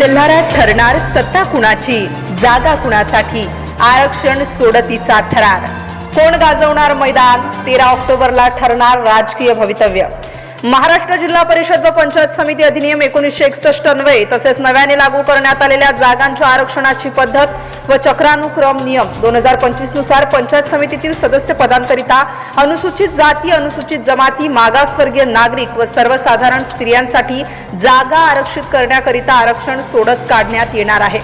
तेल्हारात ठरणार सत्ता कुणाची? जागा कुणासाठी? आरक्षण सोडतीचा थरार. कोण गाजवणार मैदान? तेरा ऑक्टोबरला ठरणार राजकीय भवितव्य. महाराष्ट्र जिल्हा परिषद व पंचायत समिती अधिनियम एकोणीसशे एकसष्ट अन्वये तसेच नव्याने लागू करण्यात आलेल्या जागांच्या आरक्षणाची पद्धत व चक्रानुक्रम नियम दोन हजार पंचवीसनुसार पंचायत समितीतील सदस्य पदांकरिता अनुसूचित जाती अनुसूचित जमाती मागासवर्गीय नागरिक व सर्वसाधारण स्त्रियांसाठी जागा आरक्षित करण्याकरिता आरक्षण सोडत काढण्यात येणार आहे.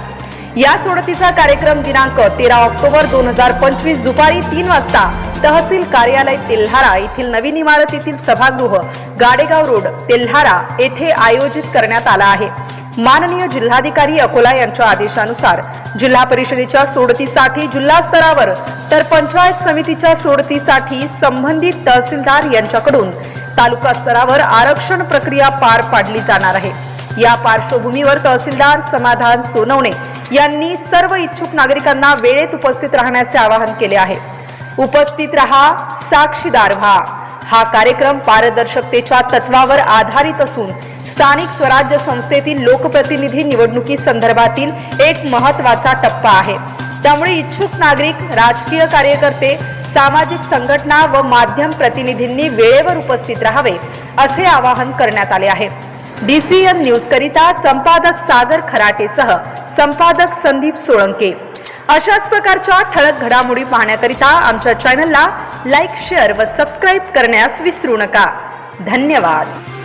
या सोडतीचा कार्यक्रम दिनांक तेरा ऑक्टोबर दोन हजार पंचवीस दुपारी तीन वाजता तहसील कार्यालय तेल्हारा येथील नवीन इमारतीतील सभागृह गाडेगाव रोड तेल्हारा येथे आयोजित करण्यात आला आहे. माननीय जिल्हाधिकारी अकोला यांच्या आदेशानुसार जिल्हा परिषदेच्या सोडतीसाठी जिल्हा स्तरावर तर पंचायत समितीच्या सोडतीसाठी संबंधित तहसीलदार यांच्याकडून तालुका स्तरावर आरक्षण प्रक्रिया पार पाडली जाणार आहे. या पार्श्वभूमीवर तहसीलदार समाधान सोनवणे यांनी सर्व इच्छुक नागरिकांना वेळेत उपस्थित राहण्याचे आवाहन केले आहे. उपस्थित रहा साक्षीदार व्हा. हा कार्यक्रम पारदर्शकतेच्या तत्वावर आधारित असून स्थानिक स्वराज्य संस्थेतील लोकप्रतिनिधी निवडणुकी संदर्भातील एक महत्त्वाचा टप्पा आहे. त्यामुळे इच्छुक नागरिक राजकीय कार्यकर्ते सामाजिक संघटना व माध्यम प्रतिनिधींनी वेळेवर उपस्थित राहावे असे आवाहन करण्यात आले आहे. डीसीएन न्यूज करिता संपादक सागर खराटेसह संपादक संदीप सोळंके. अशाच प्रकारच्या ठळक घडामोडी पाहण्याकरिता आमच्या चॅनलला लाईक शेअर व सबस्क्राईब करण्यास विसरू नका. धन्यवाद.